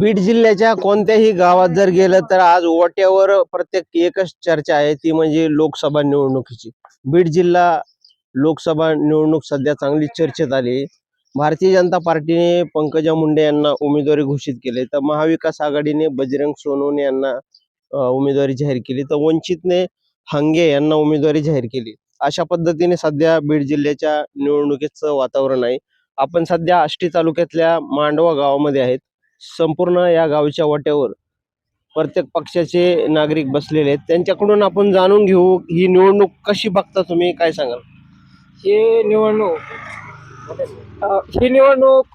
बीड जिल्ह्याच्या कोणत्याही गावात जर गेलं तर आज ओट्यावर प्रत्येक एकच चर्चा आहे ती म्हणजे लोकसभा निवडणुकीची. बीड जिल्हा लोकसभा निवडणूक सध्या चांगली चर्चेत आली. भारतीय जनता पार्टीने पंकजा मुंडे यांना उमेदवारी घोषित केली. तर महाविकास आघाडीने बजरंग सोनवणे यांना उमेदवारी जाहीर केली. तर वंचितने हंगे यांना उमेदवारी जाहीर केली. अशा पद्धतीने सध्या बीड जिल्ह्याच्या निवडणुकीचं वातावरण आहे. आपण सध्या आष्टी तालुक्यातल्या मांडवा गावामध्ये आहेत. संपूर्ण या गावच्या वाट्यावर प्रत्येक पक्षाचे नागरिक बसलेले आहेत. त्यांच्याकडून आपण जाणून घेऊ ही निवडणूक कशी बघता तुम्ही? काय सांगाल? ही निवडणूक अ, ही निवडणूक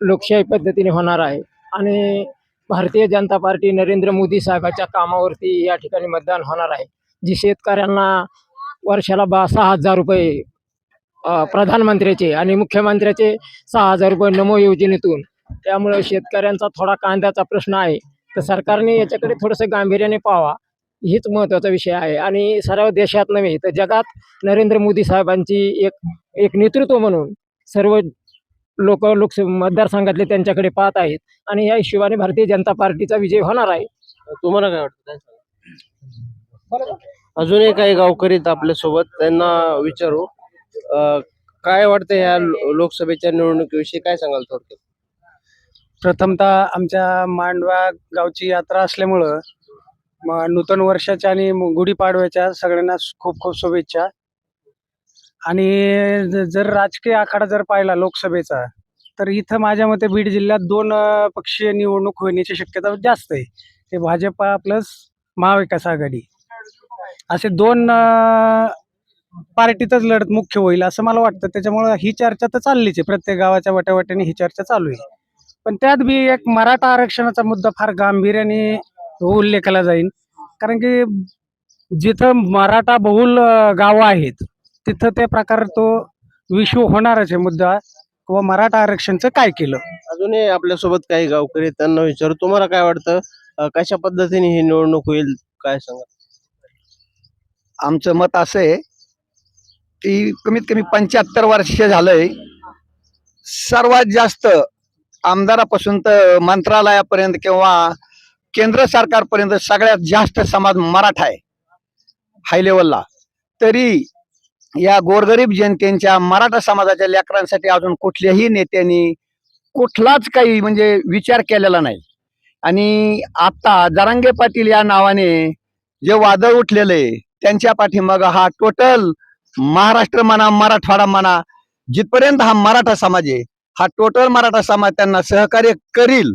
लोकशाही पद्धतीने होणार आहे आणि भारतीय जनता पार्टी नरेंद्र मोदी साहेबाच्या कामावरती या ठिकाणी मतदान होणार आहे. जी शेतकऱ्यांना वर्षाला बा सहा हजार रुपये अ, प्रधानमंत्र्याचे आणि मुख्यमंत्र्याचे सहा हजार रुपये नमो योजनेतून त्यामुळे शेतकऱ्यांचा थोडा कांद्याचा प्रश्न आहे. तर सरकारने याच्याकडे थोडंसं गांभीर्याने पाहावा. हीच महत्त्वाचा विषय आहे. आणि सर्व देशात नव्हे तर जगात नरेंद्र मोदी साहेबांची एक एक नेतृत्व म्हणून सर्व लोक लोकसभा मतदारसंघातले त्यांच्याकडे पाहत आहेत. आणि या हिशोबाने भारतीय जनता पार्टीचा विजय होणार आहे. तुम्हाला काय वाटतं? अजूनही काही गावकरी आपल्यासोबत त्यांना विचारू. अ, काय वाटतं ह्या लोकसभेच्या निवडणुकीविषयी? काय सांगाल थोडक्यात? प्रथमतः आमच्या मांडवा गावची यात्रा असल्यामुळं नूतन वर्षाच्या आणि गुढीपाडव्याच्या सगळ्यांना खूप खूप शुभेच्छा. आणि जर राजकीय आखाडा जर पाहिला लोकसभेचा तर इथं माझ्या मते बीड जिल्ह्यात दोन पक्षीय निवडणूक होण्याची शक्यता जास्त आहे. ते भाजपा प्लस महाविकास आघाडी. असे दोन पार्टीतच लढत मुख्य होईल असं मला वाटतं. त्याच्यामुळं ही चर्चा तर चाललीच आहे. प्रत्येक गावाच्या वाट्यावाट्याने ही चर्चा चालू आहे. पण त्यात बी एक मराठा आरक्षणाचा मुद्दा फार गांभीर्याने उल्लेखला जाईल कारण की जिथं मराठा बहुल गावं आहेत तिथं त्या प्रकार तो विश्व होणारच आहे मुद्दा. किंवा मराठा आरक्षणचं काय केलं? अजूनही आपल्यासोबत काही गावकरी त्यांना विचारू. तुम्हाला काय वाटतं कशा पद्धतीने ही निवडणूक होईल काय सांगा? आमचं मत असं आहे की कमीत कमी पंच्याहत्तर वर्ष झालंय. सर्वात जास्त आमदारापासून तर मंत्रालयापर्यंत किंवा केंद्र सरकारपर्यंत सगळ्यात जास्त समाज मराठा आहे. हाय लेवलला. तरी या गोरगरीब जनतेच्या मराठा समाजाच्या लेकरांसाठी अजून कुठल्याही नेत्यांनी कुठलाच काही म्हणजे विचार केलेला नाही. आणि आता जरांगे पाटील या नावाने जे वादळ उठलेलं आहे त्यांच्या पाठीमाग हा टोटल महाराष्ट्र म्हणा मराठवाडा म्हणा जिथपर्यंत हा मराठा समाज आहे हा टोटल मराठा समाज त्यांना सहकार्य करील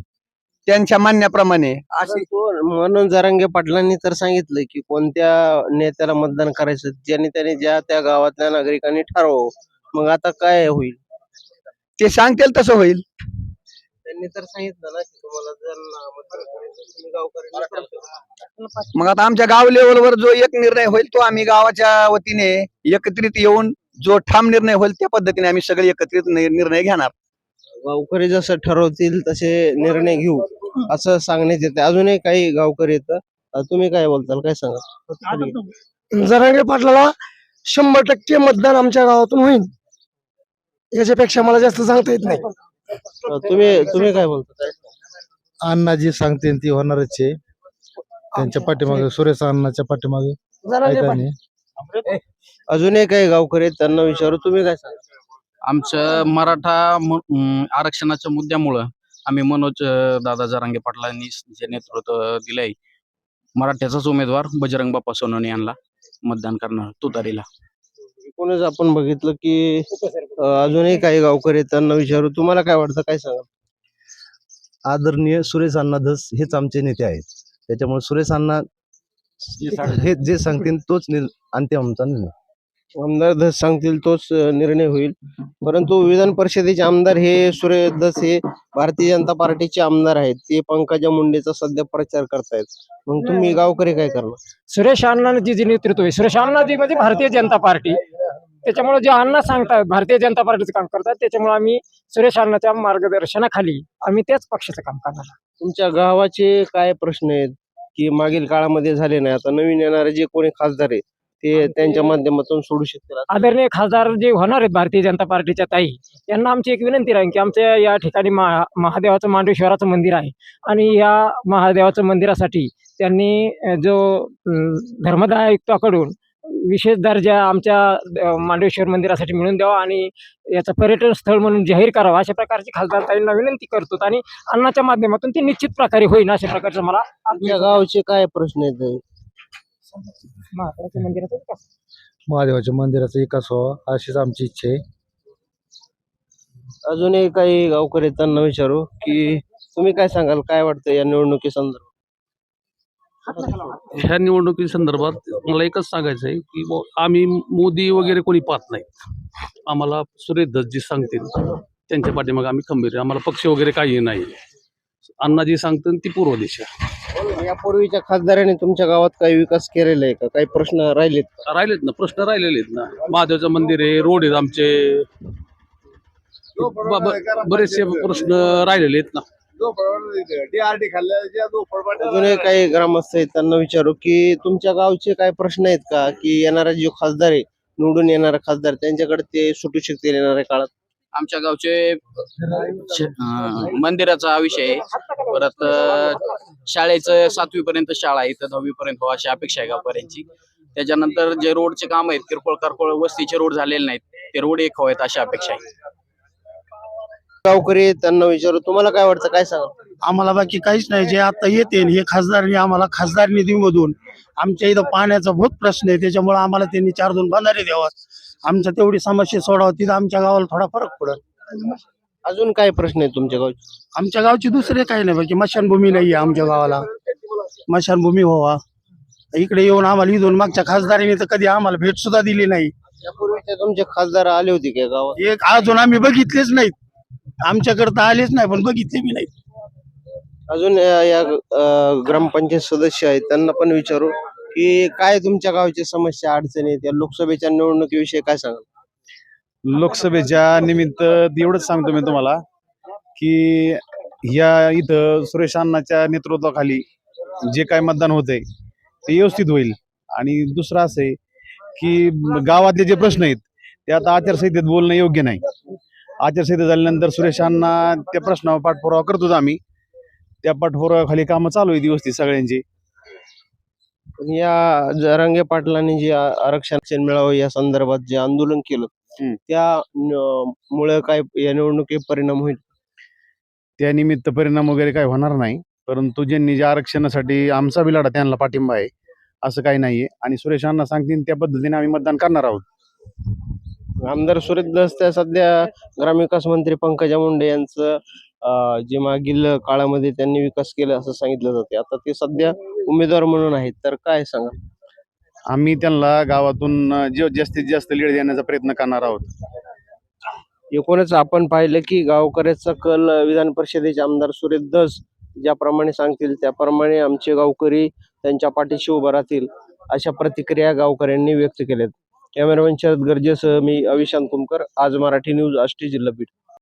त्यांच्या परंतु म्हणून जरांगे पाटलांनी तर सांगितलं की कोणत्या नेत्याला मतदान करायचं ज्याने त्याने ज्या त्या गावातल्या नागरिकांनी ठरवावं. मग आता काय होईल? ते सांगतील तसं होईल. त्यांनी तर सांगितलं ना की तुम्हाला जर मतदान करायचं तुम्ही. मग आता आमच्या गाव लेवलवर जो एक निर्णय होईल तो आम्ही गावाच्या वतीने एकत्रित येऊन जो ठाम निर्णय होईल त्या पद्धतीने आम्ही सगळे एकत्रित निर्णय घेणार. गावकरी जसं ठरवतील तसे निर्णय घेऊ असं सांगण्यात येते. अजूनही काही गावकरी येतं. तुम्ही काय बोलताल? काय सांगा? जरांगे पाटलाला शंभर टक्के मतदान आमच्या गावातून होईल. याच्यापेक्षा मला जास्त सांगता येत नाही. तुम्ही तुम्ही काय बोलता? अण्णा जी सांगते ती होणारच आहे. त्यांच्या पाठीमागे सुरेश अण्णाच्या पाठीमागे. अजूनही काही गावकरी आहेत त्यांना विचारू. तुम्ही काय सांगा? आमचं मराठा मु- अं, आरक्षणाच्या मुद्द्यामुळं आम्ही मनोज दादा जरांगे पाटलांनी जे नेतृत्व दिलंय मराठ्याचाच उमेदवार बजरंग बाप्पा सोनवणे यांना मतदान करणार तुतारीला. एकूणच आपण बघितलं की अजूनही काही गावकरी आहेत त्यांना विचारू तुम्हाला काय वाटतं काय सांगा आदरणीय सुरेश अण्णा धस हेच आमचे नेते आहेत. त्याच्यामुळे सुरेश अण्णा हे जे सांगतील तोच निर- अंतिम आमचा निर्णय. आमदार धस सांगतील तोच निर्णय होईल. परंतु विधान परिषदेचे आमदार हे सुरेश धस हे भारतीय जनता पार्टीचे आमदार आहेत. ते पंकजा मुंडेचा सध्या प्रचार करतायत. मग तुम्ही गावकरी काय करणार? सुरेश अण्णाजी जे नेतृत्व आहे सुरेश अण्णाजी म्हणजे भारतीय जनता पार्टी. त्याच्यामुळे जे अण्णा सांगतात भारतीय जनता पार्टीचं काम करतात त्याच्यामुळे आम्ही सुरेश अण्णाच्या मार्गदर्शनाखाली आम्ही त्याच पक्षाचं काम करणार तुमच्या गावाचे काय प्रश्न आहेत? की मागील काळामध्ये झाले नाही. आता नवीन येणारे जे कोणी खासदार आहेत ते त्यांच्या माध्यमातून सोडू शकतील आदरणीय खासदार जे होणार आहेत भारतीय जनता पार्टीच्या ताई यांना आमची एक विनंती राहील की आमच्या या ठिकाणी महा महादेवाचं मांडेश्वराचं मंदिर आहे. आणि या महादेवाचं मंदिरासाठी त्यांनी जो धर्मदाय आयुक्ताकडून विशेष दर्जा आमच्या मांडेश्वर मंदिरासाठी मिळून द्यावा आणि याचं पर्यटन स्थळ म्हणून जाहीर करावं अशा प्रकारची खासदार ताईंना विनंती करतो. आणि अन्नाच्या माध्यमातून ते निश्चित प्रकारे होईल अशा प्रकारचं मला आपल्या गावचे काय प्रश्न आहेत? महादेवाच्या मंदिराचा विकास महादेवाच्या मंदिराचा विकास व्हावा अशीच आमची इच्छा आहे. अजूनही काही गावकरी आहेत, त्यांना विचारू की तुम्ही काय सांगाल काय वाटतं या निवडणुकी संदर्भात? ह्या निवडणुकी संदर्भात मला एकच सांगायचं आहे की बुवा आम्ही मोदी वगैरे कोणी पाहत नाही आम्हाला सुरेश धस जी सांगतील त्यांच्या पाठीमागे आम्ही खंबीर आहे. आम्हाला पक्ष वगैरे काही नाही. अण्णा जी सांगतील ती पूर्व दिशा. यापूर्वीच्या खासदारांनी तुमच्या गावात काही विकास केलेला आहे का? काही प्रश्न राहिलेत का? राहिलेत ना प्रश्न राहिलेले आहेत ना. महादेवचं मंदिर आहे रोड आहेत आमचे. ब- ब- बरेचसे प्रश्न राहिलेले आहेत ना. अजूनही काही ग्रामस्थ आहेत त्यांना विचारू की तुमच्या गावचे काय प्रश्न आहेत का? की येणारा जो खासदार आहे निवडून येणारा खासदार त्यांच्याकडे ते सुटू शकतील येणाऱ्या काळात? आमच्या गावचे मंदिराचा विषय आहे. परत शाळेचं सातवी पर्यंत शाळा आहे तर दहावी पर्यंत व्हावं अशी अपेक्षा आहे गावकऱ्यांची. त्याच्यानंतर जे रोडचे काम आहेत किरकोळ कारकोळ वस्तीचे रोड झालेले नाहीत ते रोड एक व्हावेत अशी अपेक्षा आहे. गावकरी त्यांना विचारू तुम्हाला काय वाटतं काय सांगा आम्हाला बाकी काहीच नाही जे आता येते हे खासदारनी आम्हाला खासदार निधीमधून आमच्या इथं पाण्याचा बहुत प्रश्न आहे त्याच्यामुळे आम्हाला त्यांनी चार दोन बंधारे द्यावा. आमच्या तेवढी समस्या सोडावं तिथं आमच्या गावाला थोडा फरक पडेल. अजून काय प्रश्न आहेत तुमच्या गावचे? आमच्या गावची दुसरे काही नाही बाकी मशानभूमी नाही आहे आमच्या गावाला. मशानभूमी व्हावा. इकडे येऊन आम्हाला इथून मागच्या खासदारांनी तर कधी आम्हाला भेट सुद्धा दिली नाही. यापूर्वीचे तुमचे खासदार आले होते का गावात? एक अजून आम्ही बघितलेच नाहीत. आमच्याकडे तर आलेच नाही पण बघितले बी नाहीत. अजून अ, या अ, ग्रामपंचायत सदस्य आहेत त्यांना पण विचारू. की काय तुमच्या गावची समस्या अडचणी आहेत? या लोकसभेच्या निवडणुकीविषयी काय सांगाल? लोकसभेच्या निमित्त एवढंच सांगतो मी तुम्हाला की या इथं सुरेश अण्णाच्या नेतृत्वाखाली जे काय मतदान होतंय ते व्यवस्थित होईल. आणि दुसरं असं आहे की गावातले जे प्रश्न आहेत ते आता आचारसंहितेत बोलणं योग्य नाही. आचारसंहिता झाल्यानंतर सुरेश अण्णा त्या प्रश्नावर पाठपुरावा करतोच आम्ही. त्या पाठपुराव्याखाली कामं चालू आहेत व्यवस्थित सगळ्यांची. या जरांगे पाटलांनी जे आ- आरक्षण मिळावं या संदर्भात जे आंदोलन केलं हम्म. त्या न- मुळे काय या निवडणुकीत परिणाम होईल? त्यानिमित्त परिणाम वगैरे काही होणार नाही परंतु ज्यांनी जे आरक्षणासाठी आमचा बी लढा त्यांना पाठिंबा आहे असं काही नाहीये. आणि सुरेश अण्णा सांगतील त्या पद्धतीने आम्ही मतदान करणार आहोत. आमदार सुरेश दस त्या सध्या ग्रामविकास मंत्री पंकजा मुंडे यांचं अं, जे मागील काळामध्ये त्यांनी विकास केला असं सांगितलं जाते. आता ते सध्या उमेदवार म्हणून आहेत तर काय सांगा आम्ही त्यांना गावातून जे जास्तीत जास्त लीड देण्याचा प्रयत्न करणार आहोत. एकूणच आपण पाहिलं की गावकऱ्याचा कल विधान परिषदेचे आमदार सुरेश दस ज्याप्रमाणे सांगतील त्याप्रमाणे आमचे गावकरी त्यांच्या पाठीशी उभं राहतील अशा प्रतिक्रिया गावकऱ्यांनी व्यक्त केल्यात. कॅमेरामॅन शरद गर्जेसह मी अविशांत कुमकर आज मराठी न्यूज आष्टी जिल्हा बीड